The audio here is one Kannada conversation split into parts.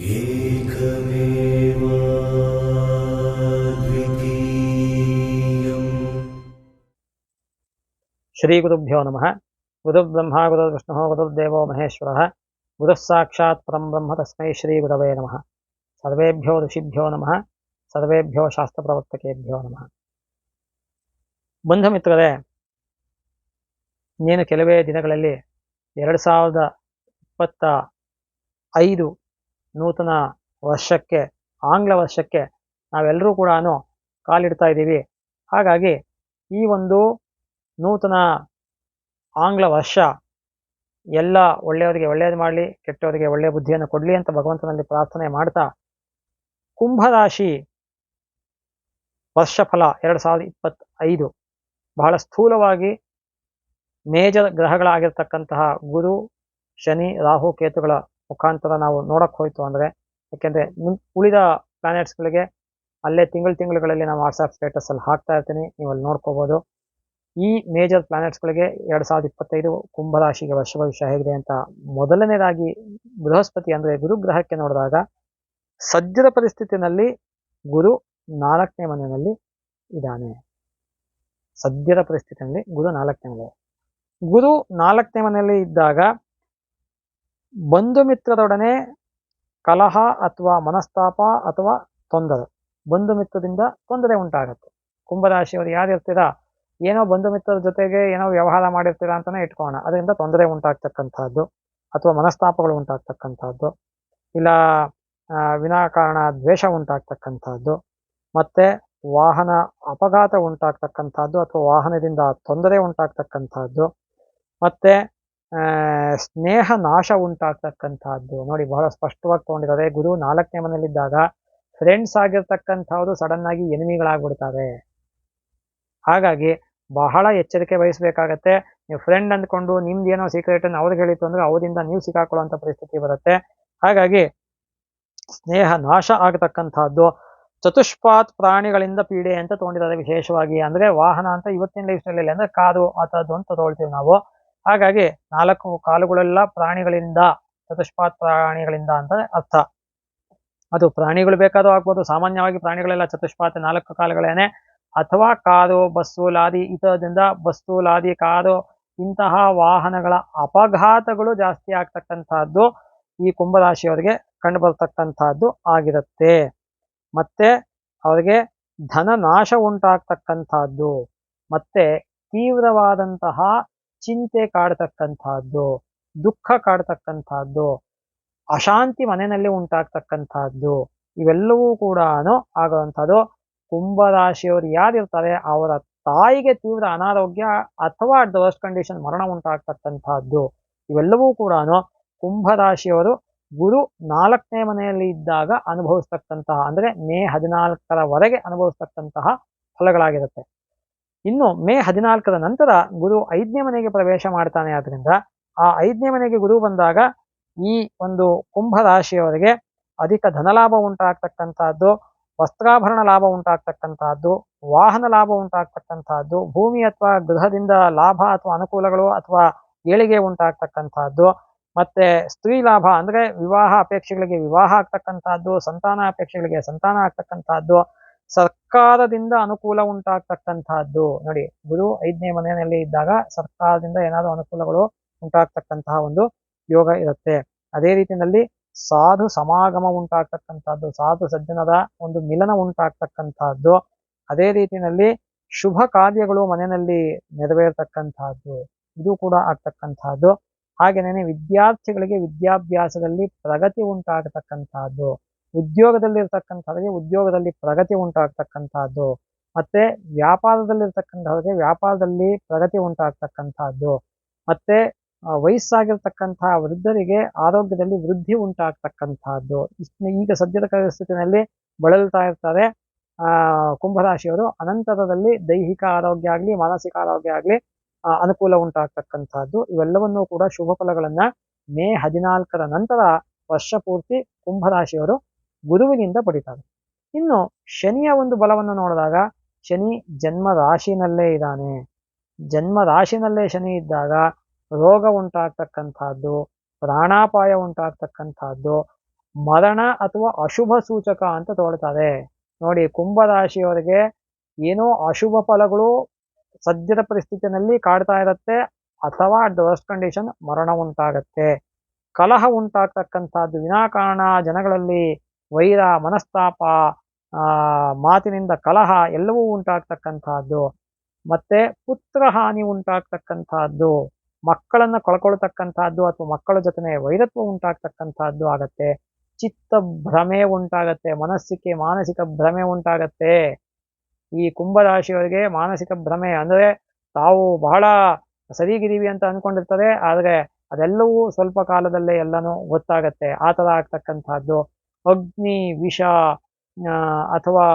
ಶ್ರೀ ಗುರುಭ್ಯೋ ನಮಃ ಗುರುಬ್ರಹ್ಮ ಗುರುರ್ವಿಷ್ಣು ಗುರುರ್ದೇವೋ ಮಹೇಶ್ವರ ಗುರು ಸಾಕ್ಷಾತ್ ಪರಂ ಬ್ರಹ್ಮ ತಸ್ಮೈ ಶ್ರೀ ಗುರವೇ ನಮಃ ಸರ್ವೇಭ್ಯೋ ಋಷಿಭ್ಯೋ ನಮಃ ಸರ್ವೇಭ್ಯೋ ಶಾಸ್ತ್ರಪ್ರವರ್ತಕೇಭ್ಯೋ ನಮಃ ಬಂಧು ನೀನು ಕೆಲವೇ ದಿನಗಳಲ್ಲಿ ಎರಡು ಸಾವಿರದ ಇಪ್ಪತ್ತ ಐದು ನೂತನ ವರ್ಷಕ್ಕೆ, ಆಂಗ್ಲ ವರ್ಷಕ್ಕೆ ನಾವೆಲ್ಲರೂ ಕೂಡ ಕಾಲಿಡ್ತಾ ಇದ್ದೀವಿ. ಹಾಗಾಗಿ ಈ ಒಂದು ನೂತನ ಆಂಗ್ಲ ವರ್ಷ ಎಲ್ಲ ಒಳ್ಳೆಯವರಿಗೆ ಒಳ್ಳೆಯದು ಮಾಡಲಿ, ಕೆಟ್ಟವರಿಗೆ ಒಳ್ಳೆಯ ಬುದ್ಧಿಯನ್ನು ಕೊಡಲಿ ಅಂತ ಭಗವಂತನಲ್ಲಿ ಪ್ರಾರ್ಥನೆ ಮಾಡ್ತಾ ಕುಂಭರಾಶಿ ವರ್ಷಫಲ ಎರಡು ಸಾವಿರದ ಇಪ್ಪತ್ತೈದು. ಬಹಳ ಸ್ಥೂಲವಾಗಿ ಮೇಜರ್ ಗ್ರಹಗಳಾಗಿರ್ತಕ್ಕಂತಹ ಗುರು, ಶನಿ, ರಾಹು, ಕೇತುಗಳ ಮುಖಾಂತರ ನಾವು ನೋಡಕ್ ಹೋಯ್ತು ಅಂದ್ರೆ, ಯಾಕೆಂದ್ರೆ ಉಳಿದ ಪ್ಲಾನೆಟ್ಸ್ಗಳಿಗೆ ಅಲ್ಲೇ ತಿಂಗಳು ತಿಂಗಳುಗಳಲ್ಲಿ ನಾವು ವಾಟ್ಸ್ಆಪ್ ಸ್ಟೇಟಸ್ ಅಲ್ಲಿ ಹಾಕ್ತಾ ಇರ್ತೀನಿ ನೀವು ಅಲ್ಲಿ ನೋಡ್ಕೋಬಹುದು ಈ ಮೇಜರ್ ಪ್ಲಾನೆಟ್ಸ್ಗಳಿಗೆ ಎರಡ್ ಸಾವಿರದ ಇಪ್ಪತ್ತೈದು ಕುಂಭರಾಶಿಗೆ ವರ್ಷ ಭವಿಷ್ಯ ಹೇಗಿದೆ ಅಂತ ಮೊದಲನೇದಾಗಿ ಬೃಹಸ್ಪತಿ ಅಂದ್ರೆ ಗುರುಗ್ರಹಕ್ಕೆ ನೋಡಿದಾಗ, ಸದ್ಯದ ಪರಿಸ್ಥಿತಿನಲ್ಲಿ ಗುರು ನಾಲ್ಕನೇ ಮನೆಯಲ್ಲಿ ಇದ್ದಾನೆ. ಸದ್ಯದ ಪರಿಸ್ಥಿತಿಯಲ್ಲಿ ಗುರು ನಾಲ್ಕನೇ ಮನೆ. ಗುರು ನಾಲ್ಕನೇ ಮನೆಯಲ್ಲಿ ಇದ್ದಾಗ ಬಂಧು ಮಿತ್ರದೊಡನೆ ಕಲಹ ಅಥವಾ ಮನಸ್ತಾಪ ಅಥವಾ ತೊಂದರೆ. ಬಂಧು ಮಿತ್ರದಿಂದ ತೊಂದರೆ ಉಂಟಾಗುತ್ತೆ. ಕುಂಭರಾಶಿಯವರು ಯಾರಿರ್ತೀರಾ ಏನೋ ಬಂಧು ಮಿತ್ರರ ಜೊತೆಗೆ ಏನೋ ವ್ಯವಹಾರ ಮಾಡಿರ್ತೀರಾ ಅಂತಾನೆ ಇಟ್ಕೋಣ ಅದರಿಂದ ತೊಂದರೆ ಉಂಟಾಗ್ತಕ್ಕಂಥದ್ದು ಅಥವಾ ಮನಸ್ತಾಪಗಳು ಉಂಟಾಗ್ತಕ್ಕಂಥದ್ದು. ಇಲ್ಲ ವಿನಾಕಾರಣ ದ್ವೇಷ ಉಂಟಾಗ್ತಕ್ಕಂಥದ್ದು. ಮತ್ತೆ ವಾಹನ ಅಪಘಾತ ಉಂಟಾಗ್ತಕ್ಕಂಥದ್ದು ಅಥವಾ ವಾಹನದಿಂದ ತೊಂದರೆ ಉಂಟಾಗ್ತಕ್ಕಂಥದ್ದು. ಮತ್ತೆ ಸ್ನೇಹ ನಾಶ ಉಂಟಾಗ್ತಕ್ಕಂಥದ್ದು. ನೋಡಿ, ಬಹಳ ಸ್ಪಷ್ಟವಾಗಿ ತಗೊಂಡಿದ್ದಾರೆ. ಗುರು ನಾಲ್ಕನೇ ಮನೆಯಲ್ಲಿದ್ದಾಗ ಫ್ರೆಂಡ್ಸ್ ಆಗಿರ್ತಕ್ಕಂಥವ್ರು ಸಡನ್ ಆಗಿ ಎನಿಮಿಗಳಾಗ್ಬಿಡ್ತಾರೆ ಹಾಗಾಗಿ ಬಹಳ ಎಚ್ಚರಿಕೆ ವಹಿಸಬೇಕಾಗತ್ತೆ. ನೀವು ಫ್ರೆಂಡ್ ಅಂದ್ಕೊಂಡು ನಿಮ್ದು ಏನೋ ಸೀಕ್ರೆಟ್ ಅನ್ನು ಅವ್ರಿಗೆ ಹೇಳಿತ್ತು ಅಂದ್ರೆ ಅವರಿಂದ ನೀವು ಸಿಕ್ಕಾಕೊಳ್ಳುವಂಥ ಪರಿಸ್ಥಿತಿ ಬರುತ್ತೆ. ಹಾಗಾಗಿ ಸ್ನೇಹ ನಾಶ ಆಗತಕ್ಕಂಥದ್ದು, ಚತುಷ್ಪಾತ್ ಪ್ರಾಣಿಗಳಿಂದ ಪೀಡೆ ಅಂತ ತಗೊಂಡಿದ್ದಾರೆ ವಿಶೇಷವಾಗಿ. ಅಂದ್ರೆ ವಾಹನ ಅಂತ ಇವತ್ತಿನ ಲೈಫ್ ಸ್ಟೈಲಲ್ಲಿ ಅಂದ್ರೆ ಕಾರು ಆತದ್ದು ಅಂತ ತಗೊಳ್ತೀವಿ ನಾವು. ಹಾಗಾಗಿ ನಾಲ್ಕು ಕಾಲುಗಳೆಲ್ಲ ಪ್ರಾಣಿಗಳಿಂದ, ಚತುಷ್ಪಾತ್ ಪ್ರಾಣಿಗಳಿಂದ ಅಂತ ಅರ್ಥ. ಅದು ಪ್ರಾಣಿಗಳು ಬೇಕಾದ್ರೂ ಆಗ್ಬೋದು, ಸಾಮಾನ್ಯವಾಗಿ ಪ್ರಾಣಿಗಳೆಲ್ಲ ಚತುಷ್ಪಾತ್ ನಾಲ್ಕು ಕಾಲುಗಳೇನೆ. ಅಥವಾ ಕಾರು ಬಸ್ಸು, ಲಾದಿ ಇತರದಿಂದ ಬಸ್ಸು, ಲಾದಿ ಕಾರು ಇಂತಹ ವಾಹನಗಳ ಅಪಘಾತಗಳು ಜಾಸ್ತಿ ಆಗ್ತಕ್ಕಂತಹದ್ದು ಈ ಕುಂಭರಾಶಿಯವರಿಗೆ ಕಂಡು ಬರ್ತಕ್ಕಂತಹದ್ದು ಆಗಿರುತ್ತೆ. ಮತ್ತೆ ಅವರಿಗೆ ಧನ ನಾಶ ಉಂಟಾಗ್ತಕ್ಕಂಥದ್ದು. ಮತ್ತೆ ತೀವ್ರವಾದಂತಹ ಚಿಂತೆ ಕಾಡ್ತಕ್ಕಂಥದ್ದು, ದುಃಖ ಕಾಡ್ತಕ್ಕಂಥದ್ದು, ಅಶಾಂತಿ ಮನೆಯಲ್ಲಿ ಉಂಟಾಗ್ತಕ್ಕಂಥದ್ದು, ಇವೆಲ್ಲವೂ ಕೂಡ ಆಗುವಂಥದ್ದು ಕುಂಭರಾಶಿಯವರು ಯಾರಿರ್ತಾರೆ, ಅವರ ತಾಯಿಗೆ ತೀವ್ರ ಅನಾರೋಗ್ಯ ಅಥವಾ ಅಟ್ ದ ವರ್ಸ್ಟ್ ಕಂಡೀಷನ್ ಮರಣ ಉಂಟಾಗ್ತಕ್ಕಂಥದ್ದು, ಇವೆಲ್ಲವೂ ಕೂಡ ಕುಂಭರಾಶಿಯವರು ಗುರು ನಾಲ್ಕನೇ ಮನೆಯಲ್ಲಿ ಇದ್ದಾಗ ಅನುಭವಿಸ್ತಕ್ಕಂತಹ, ಅಂದ್ರೆ ಮೇ ಹದಿನಾಲ್ಕರವರೆಗೆ ಅನುಭವಿಸ್ತಕ್ಕಂತಹ ಫಲಗಳಾಗಿರುತ್ತೆ. ಇನ್ನು ಮೇ ಹದಿನಾಲ್ಕರ ನಂತರ ಗುರು ಐದನೇ ಮನೆಗೆ ಪ್ರವೇಶ ಮಾಡ್ತಾನೆ. ಆದ್ರಿಂದ ಆ ಐದನೇ ಮನೆಗೆ ಗುರು ಬಂದಾಗ ಈ ಒಂದು ಕುಂಭ ರಾಶಿಯವರಿಗೆ ಅಧಿಕ ಧನಲಾಭ ಉಂಟಾಗ್ತಕ್ಕಂಥದ್ದು, ವಸ್ತ್ರಾಭರಣ ಲಾಭ ಉಂಟಾಗ್ತಕ್ಕಂಥದ್ದು, ವಾಹನ ಲಾಭ ಉಂಟಾಗ್ತಕ್ಕಂಥದ್ದು, ಭೂಮಿ ಅಥವಾ ಗೃಹದಿಂದ ಲಾಭ ಅಥವಾ ಅನುಕೂಲಗಳು ಅಥವಾ ಏಳಿಗೆ ಉಂಟಾಗ್ತಕ್ಕಂಥದ್ದು, ಮತ್ತೆ ಸ್ತ್ರೀ ಲಾಭ ಅಂದ್ರೆ ವಿವಾಹ ಅಪೇಕ್ಷೆಗಳಿಗೆ ವಿವಾಹ ಆಗ್ತಕ್ಕಂಥದ್ದು, ಸಂತಾನ ಅಪೇಕ್ಷೆಗಳಿಗೆ ಸಂತಾನ ಆಗ್ತಕ್ಕಂತಹದ್ದು ಸರ್ಕಾರದಿಂದ ಅನುಕೂಲ ಉಂಟಾಗ್ತಕ್ಕಂತಹದ್ದು. ನೋಡಿ, ಗುರು ಐದನೇ ಮನೆಯಲ್ಲಿ ಇದ್ದಾಗ ಸರ್ಕಾರದಿಂದ ಏನಾದರೂ ಅನುಕೂಲಗಳು ಉಂಟಾಗ್ತಕ್ಕಂತಹ ಒಂದು ಯೋಗ ಇರುತ್ತೆ. ಅದೇ ರೀತಿಯಲ್ಲಿ ಸಾಧು ಸಮಾಗಮ ಉಂಟಾಗ್ತಕ್ಕಂಥದ್ದು ಸಾಧು ಸಜ್ಜನರ ಒಂದು ಮಿಲನ ಉಂಟಾಗ್ತಕ್ಕಂಥದ್ದು ಅದೇ ರೀತಿಯಲ್ಲಿ ಶುಭ ಕಾರ್ಯಗಳು ಮನೆಯಲ್ಲಿ ನೆರವೇರ್ತಕ್ಕಂತಹದ್ದು. ಇದು ಕೂಡ ಆಗ್ತಕ್ಕಂತಹದ್ದು. ಹಾಗೇನೇ ವಿದ್ಯಾರ್ಥಿಗಳಿಗೆ ವಿದ್ಯಾಭ್ಯಾಸದಲ್ಲಿ ಪ್ರಗತಿ ಉಂಟಾಗತಕ್ಕಂತಹದ್ದು. ಉದ್ಯೋಗದಲ್ಲಿರ್ತಕ್ಕಂಥವ್ರಿಗೆ ಉದ್ಯೋಗದಲ್ಲಿ ಪ್ರಗತಿ ಉಂಟಾಗ್ತಕ್ಕಂಥದ್ದು, ಮತ್ತೆ ವ್ಯಾಪಾರದಲ್ಲಿರ್ತಕ್ಕಂಥವ್ರಿಗೆ ವ್ಯಾಪಾರದಲ್ಲಿ ಪ್ರಗತಿ ಉಂಟಾಗ್ತಕ್ಕಂಥದ್ದು, ಮತ್ತೆ ವಯಸ್ಸಾಗಿರ್ತಕ್ಕಂತಹ ವೃದ್ಧರಿಗೆ ಆರೋಗ್ಯದಲ್ಲಿ ವೃದ್ಧಿ ಉಂಟಾಗ್ತಕ್ಕಂಥದ್ದು. ಈಗ ಸದ್ಯದ ಪರಿಸ್ಥಿತಿನಲ್ಲಿ ಬಳಲ್ತಾ ಇರ್ತಾರೆ ಕುಂಭರಾಶಿಯವರು. ಅನಂತರದಲ್ಲಿ ದೈಹಿಕ ಆರೋಗ್ಯ ಆಗ್ಲಿ, ಮಾನಸಿಕ ಆರೋಗ್ಯ ಆಗ್ಲಿ ಅನುಕೂಲ ಉಂಟಾಗ್ತಕ್ಕಂಥದ್ದು. ಇವೆಲ್ಲವನ್ನೂ ಕೂಡ ಶುಭ ಫಲಗಳನ್ನ ಮೇ ಹದಿನಾಲ್ಕರ ನಂತರ ವರ್ಷ ಪೂರ್ತಿ ಕುಂಭರಾಶಿಯವರು ಗುರುವಿನಿಂದ ಪಡಿತಾರೆ ಇನ್ನು ಶನಿಯ ಒಂದು ಬಲವನ್ನು ನೋಡಿದಾಗ ಶನಿ ಜನ್ಮ ರಾಶಿನಲ್ಲೇ ಇದ್ದಾನೆ. ಜನ್ಮ ರಾಶಿನಲ್ಲೇ ಶನಿ ಇದ್ದಾಗ ರೋಗ ಉಂಟಾಗ್ತಕ್ಕಂಥದ್ದು, ಪ್ರಾಣಾಪಾಯ ಉಂಟಾಗ್ತಕ್ಕಂಥದ್ದು, ಮರಣ ಅಥವಾ ಅಶುಭ ಸೂಚಕ ಅಂತ ತೋಳ್ತಾರೆ ನೋಡಿ, ಕುಂಭರಾಶಿಯವರಿಗೆ ಏನೋ ಅಶುಭ ಫಲಗಳು ಸದ್ಯದ ಪರಿಸ್ಥಿತಿಯಲ್ಲಿ ಕಾಡ್ತಾ ಇರುತ್ತೆ ಅಥವಾ ಅಟ್ ದ ವರ್ಸ್ಟ್ ಕಂಡೀಷನ್ ಮರಣ ಉಂಟಾಗತ್ತೆ. ಕಲಹ ಉಂಟಾಗ್ತಕ್ಕಂಥದ್ದು ವಿನಾಕಾರಣ ಜನಗಳಲ್ಲಿ ವೈರ, ಮನಸ್ತಾಪ ಮಾತಿನಿಂದ ಕಲಹ ಎಲ್ಲವೂ ಉಂಟಾಗ್ತಕ್ಕಂಥದ್ದು. ಮತ್ತೆ ಪುತ್ರ ಹಾನಿ ಉಂಟಾಗ್ತಕ್ಕಂಥದ್ದು. ಮಕ್ಕಳನ್ನ ಕಳ್ಕೊಳ್ತಕ್ಕಂಥದ್ದು ಅಥವಾ ಮಕ್ಕಳ ಜೊತೆ ವೈರತ್ವ ಉಂಟಾಗ್ತಕ್ಕಂಥದ್ದು ಆಗತ್ತೆ. ಚಿತ್ತ ಭ್ರಮೆ ಉಂಟಾಗತ್ತೆ. ಮನಸ್ಸಿಗೆ ಮಾನಸಿಕ ಭ್ರಮೆ ಉಂಟಾಗತ್ತೆ. ಈ ಕುಂಭರಾಶಿಯವರಿಗೆ ಮಾನಸಿಕ ಭ್ರಮೆ ಅಂದರೆ ತಾವು ಬಹಳ ಸರಿಗಿರಿವಿ ಅಂತ ಅಂದ್ಕೊಂಡಿರ್ತಾರೆ ಆದರೆ ಅದೆಲ್ಲವೂ ಸ್ವಲ್ಪ ಕಾಲದಲ್ಲೇ ಎಲ್ಲನೂ ಗೊತ್ತಾಗತ್ತೆ. ಆ ಥರ ಆಗ್ತಕ್ಕಂಥದ್ದು. ಅಗ್ನಿ, ವಿಷ ಅಥವಾ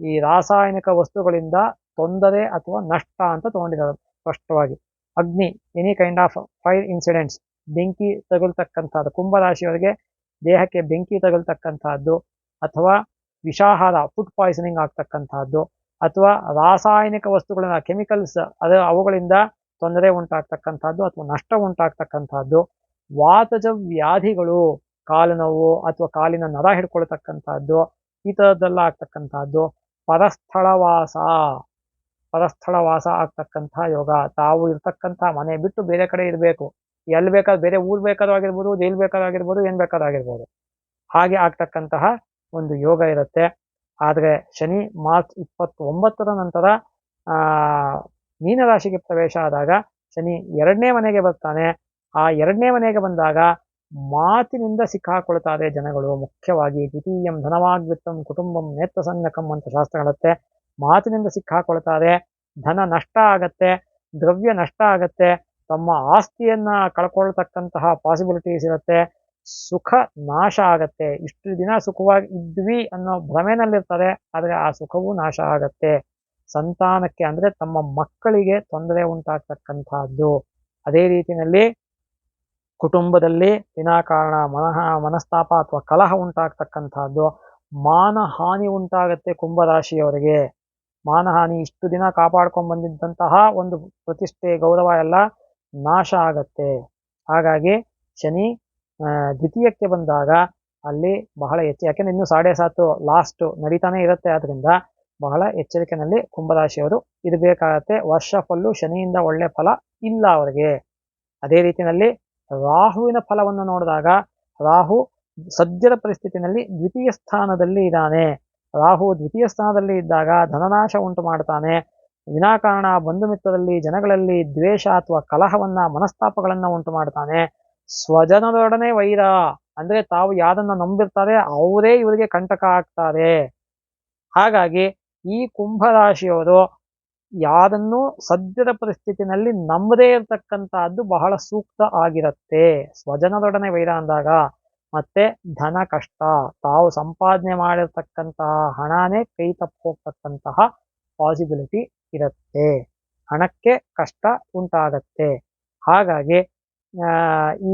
ಈ ರಾಸಾಯನಿಕ ವಸ್ತುಗಳಿಂದ ತೊಂದರೆ ಅಥವಾ ನಷ್ಟ ಅಂತ ತಗೊಂಡಿದ್ದಾರೆ ಸ್ಪಷ್ಟವಾಗಿ. ಅಗ್ನಿ any kind of fire incidents ಬೆಂಕಿ ತಗುಲ್ತಕ್ಕಂಥದ್ದು, ಕುಂಭರಾಶಿಯವರಿಗೆ ದೇಹಕ್ಕೆ ಬೆಂಕಿ ತಗುಲ್ತಕ್ಕಂಥದ್ದು, ಅಥವಾ ವಿಷಾಹಾರ ಫುಡ್ ಪಾಯ್ಸನಿಂಗ್ ಆಗ್ತಕ್ಕಂಥದ್ದು, ಅಥವಾ ರಾಸಾಯನಿಕ ವಸ್ತುಗಳನ್ನು ಕೆಮಿಕಲ್ಸ್ ಅದು ಅವುಗಳಿಂದ ತೊಂದರೆ ಉಂಟಾಗ್ತಕ್ಕಂಥದ್ದು ಅಥವಾ ನಷ್ಟ ಉಂಟಾಗ್ತಕ್ಕಂಥದ್ದು ವಾತಜ ವ್ಯಾಧಿಗಳು ಕಾಲು ನೋವು ಅಥವಾ ಕಾಲಿನ ನರ ಹಿಡ್ಕೊಳ್ತಕ್ಕಂಥದ್ದು ಈ ಥರದ್ದೆಲ್ಲ ಆಗ್ತಕ್ಕಂಥದ್ದು ಪರಸ್ಥಳವಾಸ ಪರಸ್ಥಳವಾಸ ಆಗ್ತಕ್ಕಂಥ ಯೋಗ. ತಾವು ಇರ್ತಕ್ಕಂಥ ಮನೆ ಬಿಟ್ಟು ಬೇರೆ ಕಡೆ ಇರಬೇಕು. ಎಲ್ಲಿ ಬೇಕಾದ್ರೂ ಬೇರೆ ಊರು ಬೇಕಾದ್ರೂ ಆಗಿರ್ಬೋದು, ಎಲ್ಲಿ ಬೇಕಾದ್ರೂ ಆಗಿರ್ಬೋದು ಏನು ಹಾಗೆ ಆಗ್ತಕ್ಕಂತಹ ಒಂದು ಯೋಗ ಇರುತ್ತೆ. ಆದರೆ ಶನಿ ಮಾರ್ಚ್ ಇಪ್ಪತ್ತೊಂಬತ್ತರ ನಂತರ ಮೀನರಾಶಿಗೆ ಪ್ರವೇಶ ಆದಾಗ ಶನಿ ಎರಡನೇ ಮನೆಗೆ ಬರ್ತಾನೆ. ಆ ಎರಡನೇ ಮನೆಗೆ ಬಂದಾಗ ಮಾತಿನಿಂದ ಸಿಕ್ಕಾಕೊಳ್ತಾರೆ ಜನಗಳು. ಮುಖ್ಯವಾಗಿ ದ್ವಿತೀಯಂ ಧನವಾಗ್ವಿತ್ತಂ ಕುಟುಂಬಂ ನೇತ್ರಸನ್ನಕಂ ಅಂತ ಶಾಸ್ತ್ರ ಹೇಳುತ್ತೆ. ಮಾತಿನಿಂದ ಸಿಕ್ಕಾಕೊಳ್ತಾರೆ ಧನ ನಷ್ಟ ಆಗತ್ತೆ, ದ್ರವ್ಯ ನಷ್ಟ ಆಗತ್ತೆ, ತಮ್ಮ ಆಸ್ತಿಯನ್ನ ಕಳ್ಕೊಳ್ತಕ್ಕಂತಹ ಪಾಸಿಬಿಲಿಟೀಸ್ ಇರುತ್ತೆ, ಸುಖ ನಾಶ ಆಗತ್ತೆ. ಇಷ್ಟು ದಿನ ಸುಖವಾಗಿ ಇದ್ವಿ ಅನ್ನೋ ಭ್ರಮೆನಲ್ಲಿರ್ತಾರೆ, ಆದರೆ ಆ ಸುಖವೂ ನಾಶ ಆಗತ್ತೆ. ಸಂತಾನಕ್ಕೆ ಅಂದ್ರೆ ತಮ್ಮ ಮಕ್ಕಳಿಗೆ ತೊಂದರೆ ಉಂಟಾಗ್ತಕ್ಕಂತಹದ್ದು ಅದೇ ರೀತಿಯಲ್ಲಿ ಕುಟುಂಬದಲ್ಲಿ ವಿನಾಕಾರಣ ಮನಃ, ಮನಸ್ತಾಪ ಅಥವಾ ಕಲಹ ಉಂಟಾಗ್ತಕ್ಕಂಥದ್ದು, ಮಾನಹಾನಿ ಉಂಟಾಗತ್ತೆ ಕುಂಭರಾಶಿಯವರಿಗೆ. ಮಾನಹಾನಿ ಇಷ್ಟು ದಿನ ಕಾಪಾಡ್ಕೊಂಡ್ ಬಂದಿದ್ದಂತಹ ಒಂದು ಪ್ರತಿಷ್ಠೆ, ಗೌರವ ಎಲ್ಲ ನಾಶ ಆಗತ್ತೆ. ಹಾಗಾಗಿ ಶನಿ ದ್ವಿತೀಯಕ್ಕೆ ಬಂದಾಗ ಅಲ್ಲಿ ಬಹಳ ಹೆಚ್ಚು ಯಾಕೆಂದ್ರೆ ಇನ್ನು ಸಾಡೆ ಸಾತು ಲಾಸ್ಟ್ ನಡೀತಾನೆ ಇರುತ್ತೆ. ಆದ್ರಿಂದ ಬಹಳ ಎಚ್ಚರಿಕೆನಲ್ಲಿ ಕುಂಭರಾಶಿಯವರು ಇರಬೇಕಾಗತ್ತೆ. ವರ್ಷ ಫಲ್ಲು ಶನಿಯಿಂದ ಒಳ್ಳೆ ಫಲ ಇಲ್ಲ ಅವರಿಗೆ. ಅದೇ ರೀತಿಯಲ್ಲಿ ರಾಹುವಿನ ಫಲವನ್ನು ನೋಡಿದಾಗ ರಾಹು ಸದ್ಯದ ಪರಿಸ್ಥಿತಿನಲ್ಲಿ ದ್ವಿತೀಯ ಸ್ಥಾನದಲ್ಲಿ ಇದ್ದಾನೆ. ರಾಹು ದ್ವಿತೀಯ ಸ್ಥಾನದಲ್ಲಿ ಇದ್ದಾಗ ಧನನಾಶ ಉಂಟು ಮಾಡ್ತಾನೆ. ವಿನಾಕಾರಣ ಬಂಧು ಮಿತ್ರದಲ್ಲಿ ಜನಗಳಲ್ಲಿ ದ್ವೇಷ ಅಥವಾ ಕಲಹವನ್ನ, ಮನಸ್ತಾಪಗಳನ್ನ ಉಂಟು ಮಾಡ್ತಾನೆ. ಸ್ವಜನದೊಡನೆ ವೈರ ಅಂದ್ರೆ ತಾವು ಯಾರನ್ನ ನಂಬಿರ್ತಾರೆ ಅವರೇ ಇವರಿಗೆ ಕಂಟಕ ಆಗ್ತಾರೆ. ಹಾಗಾಗಿ ಈ ಕುಂಭರಾಶಿಯವರು ಯಾರನ್ನೂ ಸದ್ಯದ ಪರಿಸ್ಥಿತಿನಲ್ಲಿ ನಂಬದೇ ಇರತಕ್ಕಂತಹದ್ದು ಬಹಳ ಸೂಕ್ತ ಆಗಿರುತ್ತೆ. ಸ್ವಜನದೊಡನೆ ವೈರ ಅಂದಾಗ ಮತ್ತೆ ಧನ ಕಷ್ಟ, ತಾವು ಸಂಪಾದನೆ ಮಾಡಿರ್ತಕ್ಕಂತಹ ಹಣನೇ ಕೈ ತಪ್ಪೋಗ್ತಕ್ಕಂತಹ ಪಾಸಿಬಿಲಿಟಿ ಇರುತ್ತೆ. ಹಣಕ್ಕೆ ಕಷ್ಟ ಉಂಟಾಗತ್ತೆ. ಹಾಗಾಗಿ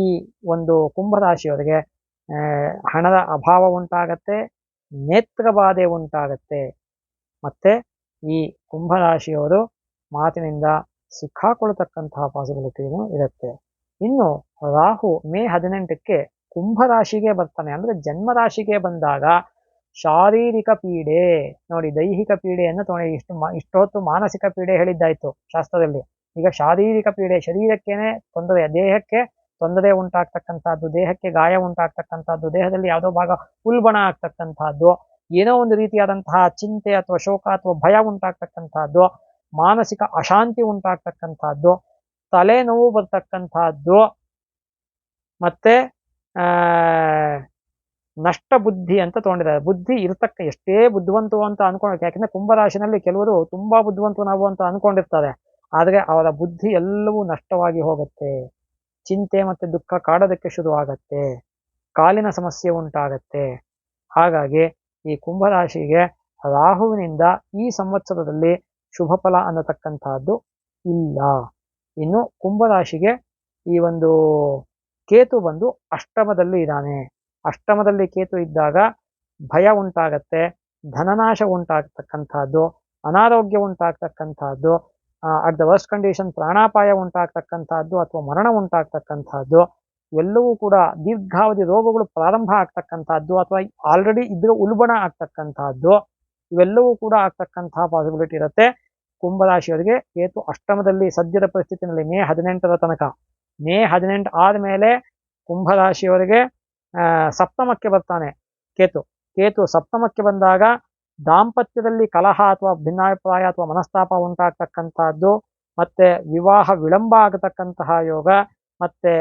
ಈ ಒಂದು ಕುಂಭರಾಶಿಯವರಿಗೆ ಹಣದ ಅಭಾವ ಉಂಟಾಗತ್ತೆ ನೇತ್ರ ಬಾಧೆ ಉಂಟಾಗತ್ತೆ. ಮತ್ತೆ ಈ ಕುಂಭರಾಶಿಯವರು ಮಾತಿನಿಂದ ಸಿಕ್ಕಾಕೊಳ್ತಕ್ಕಂತಹ ಪಾಸಿಬಿಲಿಟಿನೂ ಇರುತ್ತೆ. ಇನ್ನು ರಾಹು ಮೇ ಹದಿನೆಂಟಕ್ಕೆ ಕುಂಭರಾಶಿಗೆ ಬರ್ತಾನೆ. ಅಂದ್ರೆ ಜನ್ಮರಾಶಿಗೆ ಬಂದಾಗ ಶಾರೀರಿಕ ಪೀಡೆ. ನೋಡಿ, ದೈಹಿಕ ಪೀಡೆಯನ್ನು ತೊಗೊಂಡು ಇಷ್ಟು ಮಾ- ಇಷ್ಟೊತ್ತು ಮಾನಸಿಕ ಪೀಡೆ ಹೇಳಿದ್ದಾಯ್ತು ಶಾಸ್ತ್ರದಲ್ಲಿ. ಈಗ ಶಾರೀರಿಕ ಪೀಡೆ, ಶರೀರಕ್ಕೇನೆ ತೊಂದರೆ, ದೇಹಕ್ಕೆ ತೊಂದರೆ ಉಂಟಾಗ್ತಕ್ಕಂಥದ್ದು, ದೇಹಕ್ಕೆ ಗಾಯ ಉಂಟಾಗ್ತಕ್ಕಂಥದ್ದು, ದೇಹದಲ್ಲಿ ಯಾವುದೋ ಭಾಗ ಉಲ್ಬಣ ಆಗ್ತಕ್ಕಂಥದ್ದು ಏನೋ ಒಂದು ರೀತಿಯಾದಂತಹ ಚಿಂತೆ ಅಥವಾ ಶೋಕ ಅಥವಾ ಭಯ ಉಂಟಾಗ್ತಕ್ಕಂಥದ್ದು, ಮಾನಸಿಕ ಅಶಾಂತಿ ಉಂಟಾಗ್ತಕ್ಕಂಥದ್ದು, ತಲೆನೋವು ಬರ್ತಕ್ಕಂಥದ್ದು, ಮತ್ತೆ ನಷ್ಟ ಬುದ್ಧಿ ಅಂತ ತಗೊಂಡಿದ್ದಾರೆ. ಬುದ್ಧಿ ಇರ್ತಕ್ಕ ಎಷ್ಟೇ ಬುದ್ಧಿವಂತು ಅಂತ ಅನ್ಕೊಂಡು ಯಾಕಂದ್ರೆ ಕುಂಭರಾಶಿನಲ್ಲಿ ಕೆಲವರು ತುಂಬಾ ಬುದ್ಧಿವಂತು ನಾವು ಅಂತ ಅನ್ಕೊಂಡಿರ್ತಾರೆ. ಆದರೆ ಅವರ ಬುದ್ಧಿ ಎಲ್ಲವೂ ನಷ್ಟವಾಗಿ ಹೋಗುತ್ತೆ. ಚಿಂತೆ ಮತ್ತೆ ದುಃಖ ಕಾಡೋದಕ್ಕೆ ಶುರುವಾಗತ್ತೆ. ಕಾಲಿನ ಸಮಸ್ಯೆ ಉಂಟಾಗತ್ತೆ. ಹಾಗಾಗಿ ಈ ಕುಂಭರಾಶಿಗೆ ರಾಹುವಿನಿಂದ ಈ ಸಂವತ್ಸರದಲ್ಲಿ ಶುಭ ಫಲ ಅನ್ನತಕ್ಕಂತಹದ್ದು ಇಲ್ಲ. ಇನ್ನು ಕುಂಭರಾಶಿಗೆ ಈ ಒಂದು ಕೇತು ಬಂದು ಅಷ್ಟಮದಲ್ಲಿ ಇದ್ದಾನೆ. ಅಷ್ಟಮದಲ್ಲಿ ಕೇತು ಇದ್ದಾಗ ಭಯ ಉಂಟಾಗತ್ತೆ, ಧನನಾಶ ಉಂಟಾಗ್ತಕ್ಕಂಥದ್ದು, ಅನಾರೋಗ್ಯ ಉಂಟಾಗ್ತಕ್ಕಂಥದ್ದು ಅಟ್ ದ ವರ್ಸ್ಟ್ ಕಂಡೀಷನ್ ಪ್ರಾಣಾಪಾಯ ಉಂಟಾಗ್ತಕ್ಕಂಥದ್ದು ಅಥವಾ ಮರಣ ಉಂಟಾಗ್ತಕ್ಕಂಥದ್ದು ಇವೆಲ್ಲವೂ ಕೂಡ ದೀರ್ಘಾವಧಿ ರೋಗಗಳು ಪ್ರಾರಂಭ ಆಗ್ತಕ್ಕಂಥದ್ದು ಅಥವಾ ಆಲ್ರೆಡಿ ಇದ್ರ ಉಲ್ಬಣ ಆಗ್ತಕ್ಕಂಥದ್ದು, ಇವೆಲ್ಲವೂ ಕೂಡ ಆಗ್ತಕ್ಕಂತಹ ಪಾಸಿಬಿಲಿಟಿ ಇರುತ್ತೆ. ಕುಂಭರಾಶಿಯವರಿಗೆ ಕೇತು ಅಷ್ಟಮದಲ್ಲಿ ಸದ್ಯದ ಪರಿಸ್ಥಿತಿನಲ್ಲಿ ಮೇ ಹದಿನೆಂಟರ ತನಕ. ಮೇ ಹದಿನೆಂಟು ಆದಮೇಲೆ ಕುಂಭರಾಶಿಯವರಿಗೆ ಸಪ್ತಮಕ್ಕೆ ಬರ್ತಾನೆ ಕೇತು. ಕೇತು ಸಪ್ತಮಕ್ಕೆ ಬಂದಾಗ ದಾಂಪತ್ಯದಲ್ಲಿ ಕಲಹ ಅಥವಾ ಭಿನ್ನಾಭಿಪ್ರಾಯ ಅಥವಾ ಮನಸ್ತಾಪ ಉಂಟಾಗ್ತಕ್ಕಂಥದ್ದು, ಮತ್ತೆ ವಿವಾಹ ವಿಳಂಬ ಆಗತಕ್ಕಂತಹ ಯೋಗ, ಮತ್ತೆ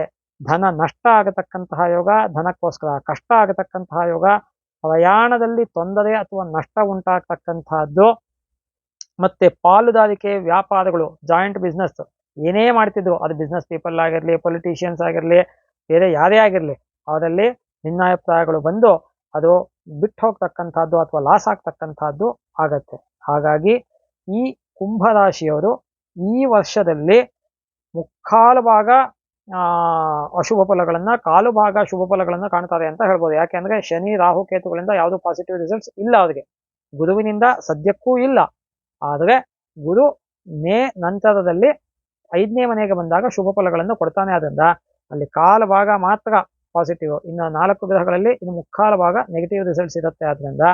ಧನ ನಷ್ಟ ಆಗತಕ್ಕಂತಹ ಯೋಗ, ಧನಕ್ಕೋಸ್ಕರ ಕಷ್ಟ ಆಗತಕ್ಕಂತಹ ಯೋಗ, ಪ್ರಯಾಣದಲ್ಲಿ ತೊಂದರೆ ಅಥವಾ ನಷ್ಟ ಉಂಟಾಗ್ತಕ್ಕಂತಹದ್ದು ಮತ್ತೆ ಪಾಲುದಾರಿಕೆ ವ್ಯಾಪಾರಗಳು ಜಾಯಿಂಟ್ ಬಿಸ್ನೆಸ್ ಏನೇ ಮಾಡ್ತಿದ್ರು, ಅದು ಬಿಸ್ನೆಸ್ ಪೀಪಲ್ ಆಗಿರಲಿ ಪೊಲಿಟಿಷಿಯನ್ಸ್ ಆಗಿರಲಿ, ಬೇರೆ ಯಾರೇ ಆಗಿರಲಿ, ಅವರಲ್ಲಿ ಭಿನ್ನಾಭಿಪ್ರಾಯಗಳು ಬಂದು ಅದು ಬಿಟ್ಟು ಹೋಗ್ತಕ್ಕಂಥದ್ದು ಅಥವಾ ಲಾಸ್ ಆಗ್ತಕ್ಕಂಥದ್ದು ಆಗತ್ತೆ. ಹಾಗಾಗಿ ಈ ಕುಂಭರಾಶಿಯವರು ಈ ವರ್ಷದಲ್ಲಿ ಮುಕ್ಕಾಲು ಭಾಗ ಅಶುಭ ಫಲಗಳನ್ನು ಕಾಲು ಭಾಗ ಶುಭ ಫಲಗಳನ್ನು ಕಾಣ್ತಾರೆ ಅಂತ ಹೇಳ್ಬೋದು. ಯಾಕೆಂದ್ರೆ ಶನಿ, ರಾಹು, ಕೇತುಗಳಿಂದ ಯಾವುದು ಪಾಸಿಟಿವ್ ರಿಸಲ್ಟ್ಸ್ ಇಲ್ಲ ಅವರಿಗೆ. ಗುರುವಿನಿಂದ ಸದ್ಯಕ್ಕೂ ಇಲ್ಲ. ಆದರೆ ಗುರು ಮೇ ನಂತರದಲ್ಲಿ ಐದನೇ ಮನೆಗೆ ಬಂದಾಗ ಶುಭ ಫಲಗಳನ್ನು ಕೊಡ್ತಾನೆ. ಆದ್ರಿಂದ ಅಲ್ಲಿ ಕಾಲು ಭಾಗ ಮಾತ್ರ ಪಾಸಿಟಿವ್ ಇನ್ನು ನಾಲ್ಕು ಗ್ರಹಗಳಲ್ಲಿ ಇನ್ನು ಮುಕ್ಕಾಲು ಭಾಗ ನೆಗೆಟಿವ್ ರಿಸಲ್ಟ್ಸ್ ಇರುತ್ತೆ. ಆದ್ರಿಂದ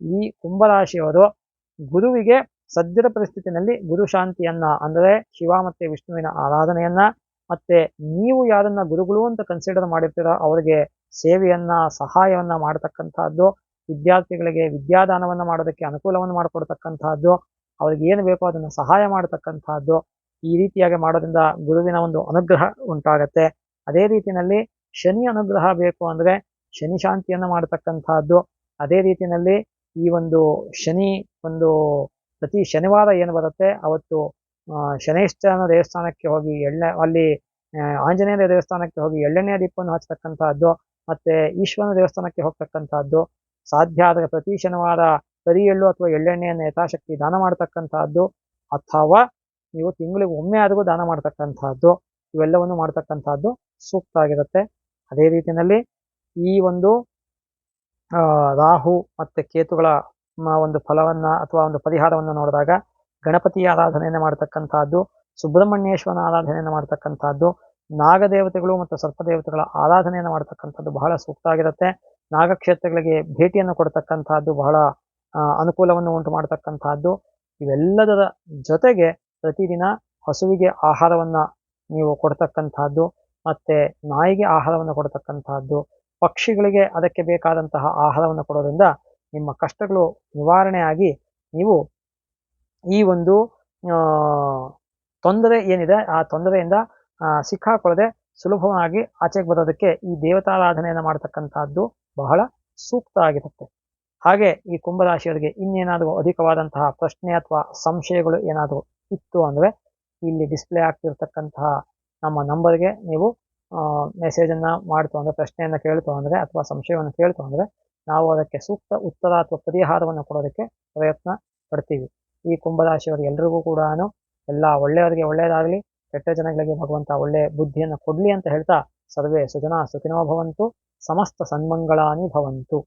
ಈ ಕುಂಭರಾಶಿಯವರು ಗುರುವಿಗೆ ಸದ್ಯದ ಪರಿಸ್ಥಿತಿನಲ್ಲಿ ಗುರು ಶಾಂತಿಯನ್ನ, ಅಂದರೆ ಶಿವ ಮತ್ತೆ ವಿಷ್ಣುವಿನ ಆರಾಧನೆಯನ್ನ ಮತ್ತೆ ನೀವು ಯಾರನ್ನ ಗುರುಗಳು ಅಂತ ಕನ್ಸಿಡರ್ ಮಾಡಿರ್ತೀರೋ, ಅವರಿಗೆ ಸೇವೆಯನ್ನ, ಸಹಾಯವನ್ನ ಮಾಡತಕ್ಕಂತಹದ್ದು, ವಿದ್ಯಾರ್ಥಿಗಳಿಗೆ ವಿದ್ಯಾದಾನವನ್ನ ಮಾಡೋದಕ್ಕೆ ಅನುಕೂಲವನ್ನು ಮಾಡಿಕೊಡ್ತಕ್ಕಂತಹದ್ದು, ಅವ್ರಿಗೆ ಏನು ಬೇಕೋ ಅದನ್ನು ಸಹಾಯ ಮಾಡತಕ್ಕಂತಹದ್ದು, ಈ ರೀತಿಯಾಗಿ ಮಾಡೋದ್ರಿಂದ ಗುರುವಿನ ಒಂದು ಅನುಗ್ರಹ ಉಂಟಾಗತ್ತೆ. ಅದೇ ರೀತಿಯಲ್ಲಿ ಶನಿ ಅನುಗ್ರಹ ಬೇಕು ಅಂದ್ರೆ ಶನಿ ಶಾಂತಿಯನ್ನು ಮಾಡತಕ್ಕಂತಹದ್ದು, ಅದೇ ರೀತಿಯಲ್ಲಿ ಈ ಒಂದು ಶನಿ ಒಂದು ಪ್ರತಿ ಶನಿವಾರ ಏನು ಬರುತ್ತೆ, ಅವತ್ತು ಶನೈಶ್ಚರನ ದೇವಸ್ಥಾನಕ್ಕೆ ಹೋಗಿ ಎಳ್ಳೆ, ಅಲ್ಲಿ ಆಂಜನೇಯ ದೇವಸ್ಥಾನಕ್ಕೆ ಹೋಗಿ ಎಳ್ಳೆಣ್ಣೆಯ ದೀಪವನ್ನು ಹಚ್ಚತಕ್ಕಂತಹದ್ದು ಮತ್ತೆ ಈಶ್ವರನ ದೇವಸ್ಥಾನಕ್ಕೆ ಹೋಗ್ತಕ್ಕಂತಹದ್ದು, ಸಾಧ್ಯ ಆದರೆ ಪ್ರತಿ ಶನಿವಾರ ಕರಿ ಎಳ್ಳು ಅಥವಾ ಎಳ್ಳೆಣ್ಣೆಯನ್ನು ಯಥಾಶಕ್ತಿ ದಾನ ಮಾಡತಕ್ಕಂತಹದ್ದು, ಅಥವಾ ನೀವು ತಿಂಗಳಿಗೆ ಒಮ್ಮೆ ಆದರೂ ದಾನ ಮಾಡತಕ್ಕಂತಹದ್ದು, ಇವೆಲ್ಲವನ್ನು ಮಾಡತಕ್ಕಂತಹದ್ದು ಸೂಕ್ತ ಆಗಿರುತ್ತೆ. ಅದೇ ರೀತಿಯಲ್ಲಿ ಈ ಒಂದು ರಾಹು ಮತ್ತೆ ಕೇತುಗಳ ಒಂದು ಫಲವನ್ನ ಅಥವಾ ಒಂದು ಪರಿಹಾರವನ್ನು ನೋಡಿದಾಗ ಗಣಪತಿಯ ಆರಾಧನೆಯನ್ನು ಮಾಡ್ತಕ್ಕಂಥದ್ದು, ಸುಬ್ರಹ್ಮಣ್ಯೇಶ್ವರನ ಆರಾಧನೆಯನ್ನು ಮಾಡ್ತಕ್ಕಂಥದ್ದು, ನಾಗದೇವತೆಗಳು ಮತ್ತು ಸರ್ಪದೇವತೆಗಳ ಆರಾಧನೆಯನ್ನು ಮಾಡ್ತಕ್ಕಂಥದ್ದು ಬಹಳ ಸೂಕ್ತ ಆಗಿರುತ್ತೆ. ನಾಗಕ್ಷೇತ್ರಗಳಿಗೆ ಭೇಟಿಯನ್ನು ಕೊಡ್ತಕ್ಕಂಥದ್ದು ಬಹಳ ಅನುಕೂಲವನ್ನು ಉಂಟು ಮಾಡ್ತಕ್ಕಂಥದ್ದು. ಇವೆಲ್ಲದರ ಜೊತೆಗೆ ಪ್ರತಿದಿನ ಹಸುವಿಗೆ ಆಹಾರವನ್ನು ನೀವು ಕೊಡ್ತಕ್ಕಂಥದ್ದು, ಮತ್ತೆ ನಾಯಿಗೆ ಆಹಾರವನ್ನು ಕೊಡ್ತಕ್ಕಂಥದ್ದು, ಪಕ್ಷಿಗಳಿಗೆ ಅದಕ್ಕೆ ಬೇಕಾದಂತಹ ಆಹಾರವನ್ನು ಕೊಡೋದ್ರಿಂದ ನಿಮ್ಮ ಕಷ್ಟಗಳು ನಿವಾರಣೆಯಾಗಿ ನೀವು ಈ ಒಂದು ತೊಂದರೆ ಏನಿದೆ, ಆ ತೊಂದರೆಯಿಂದ ಸಿಕ್ಕಾಕೊಳ್ಳದೆ ಸುಲಭವಾಗಿ ಆಚೆಗೆ ಬರೋದಕ್ಕೆ ಈ ದೇವತಾರಾಧನೆಯನ್ನು ಮಾಡ್ತಕ್ಕಂಥದ್ದು ಬಹಳ ಸೂಕ್ತ ಆಗಿರುತ್ತೆ. ಹಾಗೆ ಈ ಕುಂಭರಾಶಿಯವರಿಗೆ ಇನ್ನೇನಾದರೂ ಅಧಿಕವಾದಂತಹ ಪ್ರಶ್ನೆ ಅಥವಾ ಸಂಶಯಗಳು ಏನಾದರೂ ಇತ್ತು ಅಂದ್ರೆ ಇಲ್ಲಿ ಡಿಸ್ಪ್ಲೇ ಆಗ್ತಿರ್ತಕ್ಕಂತಹ ನಮ್ಮ ನಂಬರ್ಗೆ ನೀವು ಮೆಸೇಜನ್ನು ಮಾಡ್ತು ಅಂದರೆ, ಪ್ರಶ್ನೆಯನ್ನು ಕೇಳ್ತು ಅಂದರೆ ಅಥವಾ ಸಂಶಯವನ್ನು ಕೇಳ್ತು ಅಂದರೆ ನಾವು ಅದಕ್ಕೆ ಸೂಕ್ತ ಉತ್ತರ ಅಥವಾ ಪರಿಹಾರವನ್ನು ಕೊಡೋದಕ್ಕೆ ಪ್ರಯತ್ನ ಪಡ್ತೀವಿ. ಈ ಕುಂಭರಾಶಿಯವರಿಗೆ ಎಲ್ರಿಗೂ ಕೂಡ ಎಲ್ಲ ಒಳ್ಳೆಯವರಿಗೆ ಒಳ್ಳೆಯದಾಗಲಿ, ಕೆಟ್ಟ ಜನಗಳಿಗೆ ಭಗವಂತ ಒಳ್ಳೆ ಬುದ್ಧಿಯನ್ನು ಕೊಡ್ಲಿ ಅಂತ ಹೇಳ್ತಾ ಸರ್ವೇ ಸುಜನಾ ಸುಖಿನೋ ಭವಂತು, ಸಮಸ್ತ ಸನ್ಮಂಗಳಾನಿ ಭವಂತು.